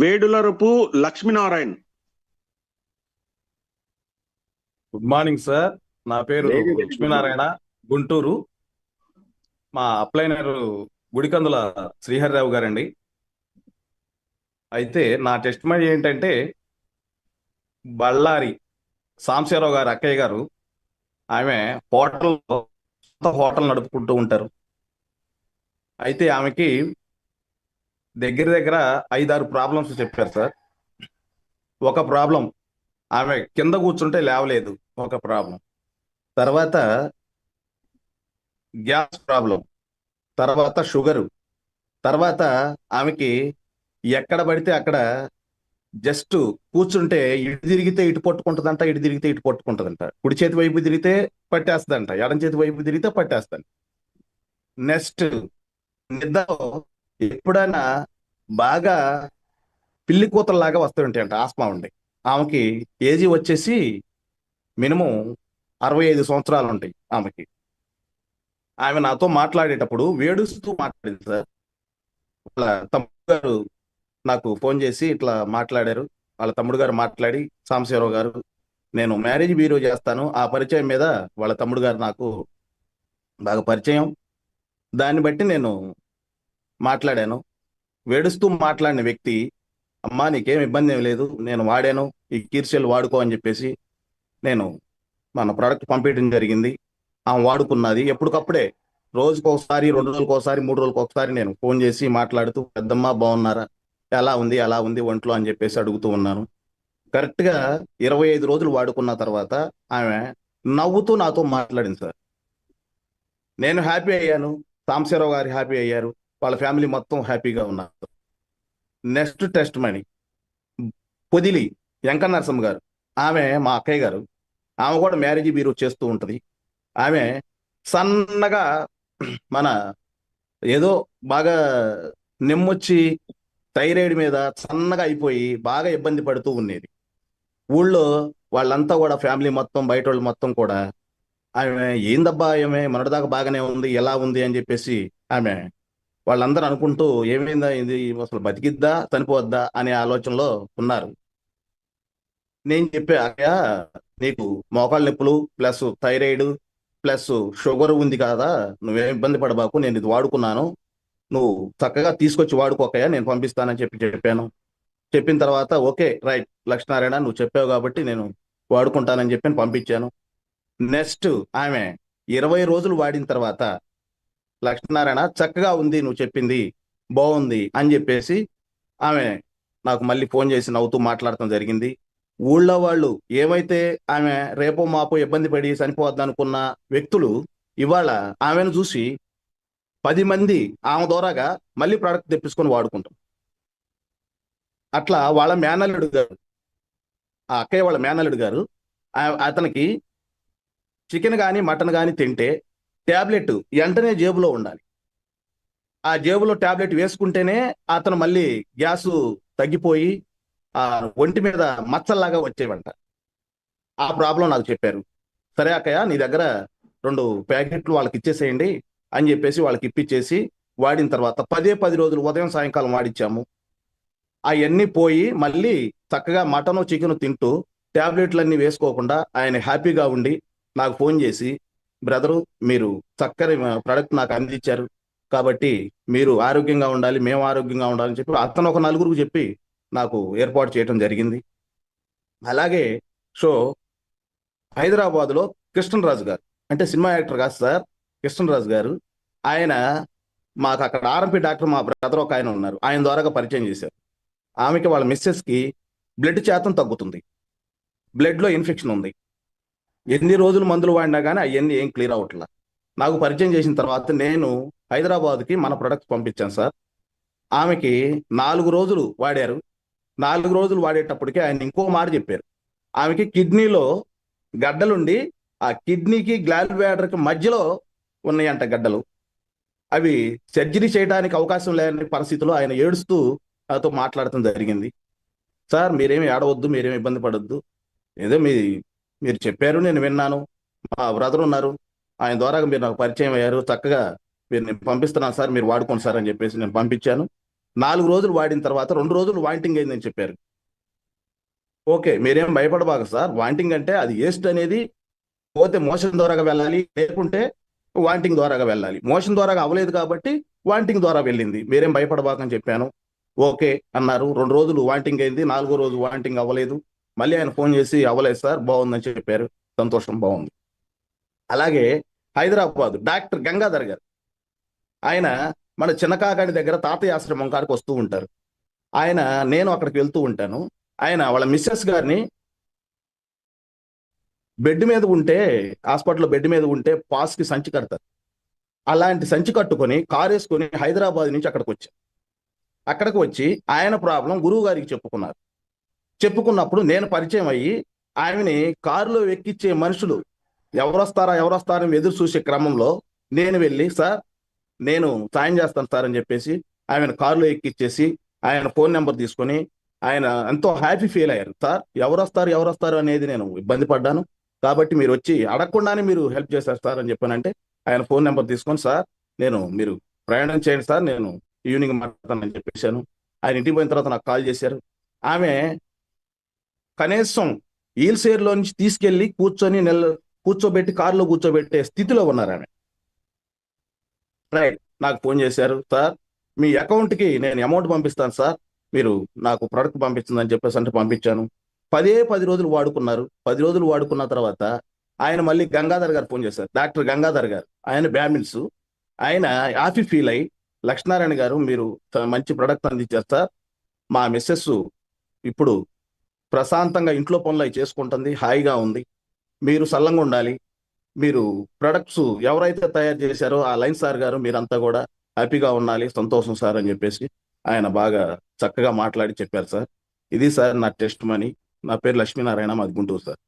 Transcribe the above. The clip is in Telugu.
Vedularapu Lakshminarayan. Good morning sir నా పేరు. లక్ష్మీనారాయణ. గుంటూరు. మా అప్లైనర్ గుడికందుల శ్రీహరిరావు గారండి. అయితే నా టెస్ట్ మనీ ఏంటంటే బళ్ళారి సాంబశివరావు గారు అక్కయ్య గారు ఆమె హోటల్ హోటల్ నడుపుకుంటూ ఉంటారు. అయితే ఆమెకి దగ్గర దగ్గర ఐదారు ప్రాబ్లమ్స్ చెప్పారు సార్. ఒక ప్రాబ్లం ఆమె కింద కూర్చుంటే లేవలేదు ఒక ప్రాబ్లం తర్వాత గ్యాస్ ప్రాబ్లం తర్వాత షుగరు తర్వాత ఆమెకి ఎక్కడ పడితే అక్కడ జస్ట్ కూర్చుంటే ఇటు తిరిగితే ఇటు పట్టుకుంటుందంట ఇటు తిరిగితే ఇటు పట్టుకుంటుందంట. కుడి చేతి వైపు తిరిగితే పట్టేస్తుందంట ఎడం చేతి వైపు తిరిగితే పట్టేస్తాను నెక్స్ట్ నిద్ర ఎప్పుడైనా బాగా పిల్లి కూతల్లాగా వస్తుంటాయంట ఆస్మా ఉండి. ఆమెకి ఏజీ వచ్చేసి మినిమం అరవై ఐదు సంవత్సరాలు ఉంటాయి ఆమెకి. ఆమె నాతో మాట్లాడేటప్పుడు వేడుస్తూ మాట్లాడింది సార్. వాళ్ళ తమ్ముడు గారు నాకు ఫోన్ చేసి ఇట్లా మాట్లాడారు. వాళ్ళ తమ్ముడు గారు మాట్లాడి సాంబశివరావు గారు నేను మ్యారేజ్ బ్యూరో చేస్తాను. ఆ పరిచయం మీద వాళ్ళ తమ్ముడు గారు నాకు బాగా పరిచయం. దాన్ని బట్టి నేను మాట్లాడాను. వేడుస్తూ మాట్లాడిన వ్యక్తి అమ్మా నీకేం ఇబ్బంది ఏం లేదు నేను వాడాను ఈ కీర్సెల్ వాడుకో అని చెప్పేసి నేను మన ప్రోడక్ట్ పంపించడం జరిగింది. ఆమె వాడుకున్నది. ఎప్పటికప్పుడే రోజుకు ఒకసారి రెండు రోజులకు ఒకసారి మూడు రోజులకు ఒకసారి నేను ఫోన్ చేసి మాట్లాడుతూ పెద్దమ్మ బాగున్నారా? ఎలా ఉంది? ఎలా ఉంది? ఒంట్లో? అని చెప్పేసి అడుగుతూ ఉన్నాను. కరెక్ట్గా ఇరవై ఐదు రోజులు వాడుకున్న తర్వాత ఆమె నవ్వుతూ నాతో మాట్లాడింది సార్. నేను హ్యాపీ అయ్యాను. సాంబశివరావు గారు హ్యాపీ అయ్యారు. వాళ్ళ ఫ్యామిలీ మొత్తం హ్యాపీగా ఉన్నారు. Next testimony Podili Venkanna Narasimha garu. ఆమె మా అక్కయ్య గారు. ఆమె కూడా మ్యారేజ్ బ్యూరో చేస్తూ ఉంటుంది. ఆమె సన్నగా మన ఏదో బాగా నెమ్మొచ్చి థైరాయిడ్ మీద సన్నగా అయిపోయి బాగా ఇబ్బంది పడుతూ ఉండేది. ఊళ్ళో వాళ్ళంతా కూడా ఫ్యామిలీ మొత్తం బయట వాళ్ళు మొత్తం కూడా ఆమె ఏందబ్బా ఆమె మొన్నటిదాకా బాగానే ఉంది ఎలా ఉంది అని చెప్పేసి ఆమె వాళ్ళందరూ అనుకుంటూ ఏమైందా ఇది? అసలు బతికిద్దా? చనిపోద్దా? అనే ఆలోచనలో ఉన్నారు. నేను చెప్పే అయ్యా నీకు మోకాళ్ళ నొప్పులు ప్లస్ థైరాయిడ్ ప్లస్ షుగర్ ఉంది కదా నువ్వేం ఇబ్బంది పడబాకు నేను ఇది వాడుకున్నాను. నువ్వు చక్కగా తీసుకొచ్చి వాడుకోకయ్యా నేను పంపిస్తానని చెప్పి చెప్పాను. చెప్పిన తర్వాత ఓకే రైట్ లక్ష్మీనారాయణ నువ్వు చెప్పావు కాబట్టి నేను వాడుకుంటానని చెప్పి పంపించాను. నెక్స్ట్ ఆమె ఇరవై రోజులు వాడిన తర్వాత లక్ష్మీనారాయణ చక్కగా ఉంది నువ్వు చెప్పింది బాగుంది అని చెప్పేసి ఆమె నాకు మళ్ళీ ఫోన్ చేసి నవ్వుతూ మాట్లాడటం జరిగింది. ఊళ్ళో వాళ్ళు ఏమైతే ఆమె రేపో మాపో ఇబ్బంది పడి చనిపోవద్దనుకున్న వ్యక్తులు ఇవాళ ఆమెను చూసి పది మంది ఆమె ద్వారాగా మళ్ళీ ప్రోడక్ట్ తెప్పించుకొని వాడుకుంటాం. అట్లా వాళ్ళ మేనల్లుడు గారు ఆ అక్కయ్య వాళ్ళ మేనల్లుడు గారు అతనికి చికెన్ కానీ మటన్ కానీ తింటే ట్యాబ్లెట్ వెంటనే జేబులో ఉండాలి. ఆ జేబులో ట్యాబ్లెట్ వేసుకుంటేనే అతను మళ్ళీ గ్యాసు తగ్గిపోయి ఆ ఒంటి మీద మచ్చల్లాగా వచ్చేవంట. ఆ ప్రాబ్లం నాకు చెప్పారు. సరే అక్కయ్య నీ దగ్గర రెండు ప్యాకెట్లు వాళ్ళకి ఇచ్చేసేయండి అని చెప్పేసి వాళ్ళకి ఇప్పించేసి వాడిన తర్వాత పదే పది రోజులు ఉదయం సాయంకాలం వాడిచ్చాము. అవన్నీ పోయి మళ్ళీ చక్కగా మటను చికెన్ తింటూ ట్యాబ్లెట్లన్నీ వేసుకోకుండా ఆయన హ్యాపీగా ఉండి నాకు ఫోన్ చేసి బ్రదరు మీరు చక్కని ప్రోడక్ట్ నాకు అందించారు. కాబట్టి మీరు ఆరోగ్యంగా ఉండాలి మేము ఆరోగ్యంగా ఉండాలని చెప్పి అతను ఒక నలుగురికి చెప్పి నాకు ఏర్పాటు చేయడం జరిగింది. అలాగే సో హైదరాబాద్లో కృష్ణరాజు గారు అంటే సినిమా యాక్టర్ కాదు సార్ కృష్ణరాజు గారు ఆయన మాకు అక్కడ ఆర్ఎంపీ డాక్టర్ మా బ్రదర్ ఒక ఆయన ఉన్నారు. ఆయన ద్వారాగా పరిచయం చేశారు. ఆమెకి వాళ్ళ మిస్సెస్కి బ్లడ్ శాతం తగ్గుతుంది. బ్లడ్లో ఇన్ఫెక్షన్ ఉంది. ఎన్ని రోజులు మందులు వాడినా కానీ అవన్నీ ఏం క్లియర్ అవట్లా నాకు పరిచయం చేసిన తర్వాత నేను హైదరాబాద్కి మన ప్రొడక్ట్స్ పంపించాను సార్. ఆమెకి నాలుగు రోజులు వాడారు. నాలుగు రోజులు వాడేటప్పటికి ఆయన ఇంకో మాట చెప్పారు. ఆమెకి కిడ్నీలో గడ్డలుండి ఆ కిడ్నీకి గ్లాల్ బ్యాడర్కి మధ్యలో ఉన్నాయంట గడ్డలు. అవి సర్జరీ చేయడానికి అవకాశం లేని పరిస్థితిలో ఆయన ఏడుస్తూ నాతో మాట్లాడటం జరిగింది. సార్ మీరేమి ఏడవద్దు మీరేమి ఇబ్బంది పడద్దు. ఏదో మీ మీరు చెప్పారు నేను విన్నాను. మా బ్రదర్ ఉన్నారు. ఆయన ద్వారా మీరు నాకు పరిచయం అయ్యారు. చక్కగా మీరు నేను పంపిస్తున్నాను సార్ మీరు వాడుకోండి సార్ అని చెప్పేసి నేను పంపించాను. నాలుగు రోజులు వాడిన తర్వాత రెండు రోజులు వాంటింగ్ అయిందని చెప్పారు. ఓకే మీరేం భయపడబాక సార్. వాంటింగ్ అంటే అది ఏస్ట్ అనేది పోతే మోషన్ ద్వారాగా వెళ్ళాలి లేకుంటే వాంటింగ్ ద్వారాగా వెళ్ళాలి. మోషన్ ద్వారాగా అవ్వలేదు కాబట్టి వాంటింగ్ ద్వారా వెళ్ళింది. మీరేం భయపడబాకని చెప్పాను. ఓకే అన్నారు. రెండు రోజులు వాంటింగ్ అయింది. నాలుగో రోజు వాంటింగ్ అవ్వలేదు. మళ్ళీ ఆయన ఫోన్ చేసి అవ్వలేదు సార్ బాగుందని చెప్పారు. సంతోషం బాగుంది. అలాగే హైదరాబాద్ డాక్టర్ గంగాధర్ గారు ఆయన మన చిన్నకాకాడి దగ్గర తాతయ్య ఆశ్రమం కాడికి వస్తూ ఉంటారు. ఆయన నేను అక్కడికి వెళ్తూ ఉంటాను. ఆయన వాళ్ళ మిస్సెస్ గారిని బెడ్ మీద ఉంటే హాస్పిటల్లో బెడ్ మీద ఉంటే పాస్కి సంచి కడతారు. అలాంటి సంచి కట్టుకొని కారు వేసుకొని హైదరాబాద్ నుంచి అక్కడికి వచ్చారు. అక్కడికి వచ్చి ఆయన ప్రాబ్లం గురువు గారికి చెప్పుకున్నారు. చెప్పుకున్నప్పుడు నేను పరిచయం అయ్యి ఆమెని కారులో ఎక్కించే మనుషులు. ఎవరొస్తారా ఎవరొస్తారా అని ఎదురు చూసే క్రమంలో నేను వెళ్ళి సార్ నేను సాయం చేస్తాను సార్ అని చెప్పేసి ఆయన కారులో ఎక్కిచ్చేసి ఆయన ఫోన్ నెంబర్ తీసుకొని ఆయన ఎంతో హ్యాపీ ఫీల్ అయ్యారు. సార్ ఎవరు వస్తారు ఎవరు వస్తారు అనేది నేను ఇబ్బంది పడ్డాను. కాబట్టి మీరు వచ్చి అడగకుండానే మీరు హెల్ప్ చేశారు సార్ అని చెప్పానంటే ఆయన ఫోన్ నెంబర్ తీసుకొని సార్ నేను మీరు ప్రయాణం చేయండి సార్ నేను ఈవినింగ్ మాట్లాడతానని చెప్పేశాను. ఆయన ఇంటికి పోయిన తర్వాత నాకు కాల్ చేశారు. ఆమె కనీసం లో నుంచి తీసుకెళ్ళి కూర్చొని నెల కూర్చోబెట్టి కారులో కూర్చోబెట్టే స్థితిలో ఉన్నారు ఆమె. రైట్ నాకు ఫోన్ చేశారు. సార్ మీ అకౌంట్కి నేను అమౌంట్ పంపిస్తాను సార్. మీరు నాకు ప్రొడక్ట్ పంపించిందని చెప్పేసి అంటే పంపించాను. పదే పది రోజులు వాడుకున్నారు. పది రోజులు వాడుకున్న తర్వాత ఆయన మళ్ళీ గంగాధర్ గారు ఫోన్ చేశారు. డాక్టర్ గంగాధర్ గారు. ఆయన బ్యామిన్స్ ఆయన హ్యాపీ ఫీల్ అయ్యి లక్ష్మీనారాయణ గారు మీరు మంచి ప్రొడక్ట్ అందించారు సార్. మా మిస్సెస్ ఇప్పుడు ప్రశాంతంగా ఇంట్లో పనులు అవి చేసుకుంటుంది హాయిగా ఉంది. మీరు సల్లంగా ఉండాలి. మీరు ప్రొడక్ట్స్ ఎవరైతే తయారు చేశారో ఆ లైన్ సార్ గారు మీరంతా కూడా హ్యాపీగా ఉండాలి సంతోషం సార్ అని చెప్పేసి ఆయన బాగా చక్కగా మాట్లాడి చెప్పారు సార్. ఇది సార్ నా టెస్ట్ మనీ. నా పేరు లక్ష్మీనారాయణ మాది గుంటూరు సార్.